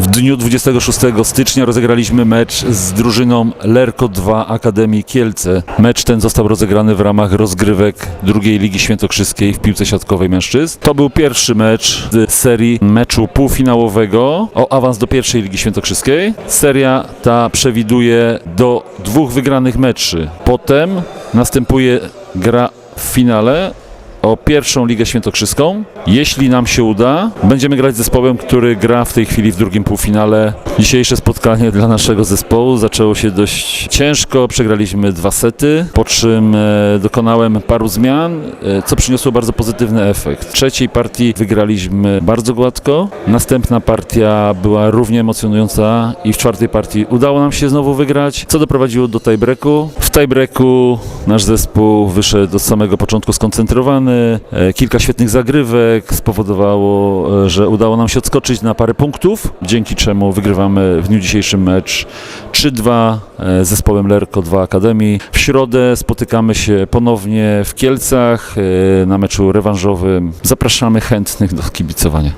W dniu 26 stycznia rozegraliśmy mecz z drużyną Lerko 2 Akademii Kielce. Mecz ten został rozegrany w ramach rozgrywek drugiej Ligi Świętokrzyskiej w piłce siatkowej mężczyzn. To był pierwszy mecz z serii meczu półfinałowego o awans do pierwszej Ligi Świętokrzyskiej. Seria ta przewiduje do dwóch wygranych meczy. Potem następuje gra w finale o pierwszą Ligę Świętokrzyską. Jeśli nam się uda, będziemy grać z zespołem, który gra w tej chwili w drugim półfinale. Dzisiejsze spotkanie dla naszego zespołu zaczęło się dość ciężko. Przegraliśmy dwa sety, po czym e, dokonałem paru zmian, e, co przyniosło bardzo pozytywny efekt. W trzeciej partii wygraliśmy bardzo gładko. Następna partia była równie emocjonująca i w czwartej partii udało nam się znowu wygrać, co doprowadziło do tiebreaku. W tiebreaku nasz zespół wyszedł od samego początku skoncentrowany. E, Kilka świetnych zagrywek spowodowało, e, że udało nam się odskoczyć na parę punktów, dzięki czemu wygrywamy w dniu dzisiejszym mecz 3-2 e, z zespołem Lerko 2 Akademii. W środę spotykamy się ponownie w Kielcach na meczu rewanżowym. Zapraszamy chętnych do kibicowania.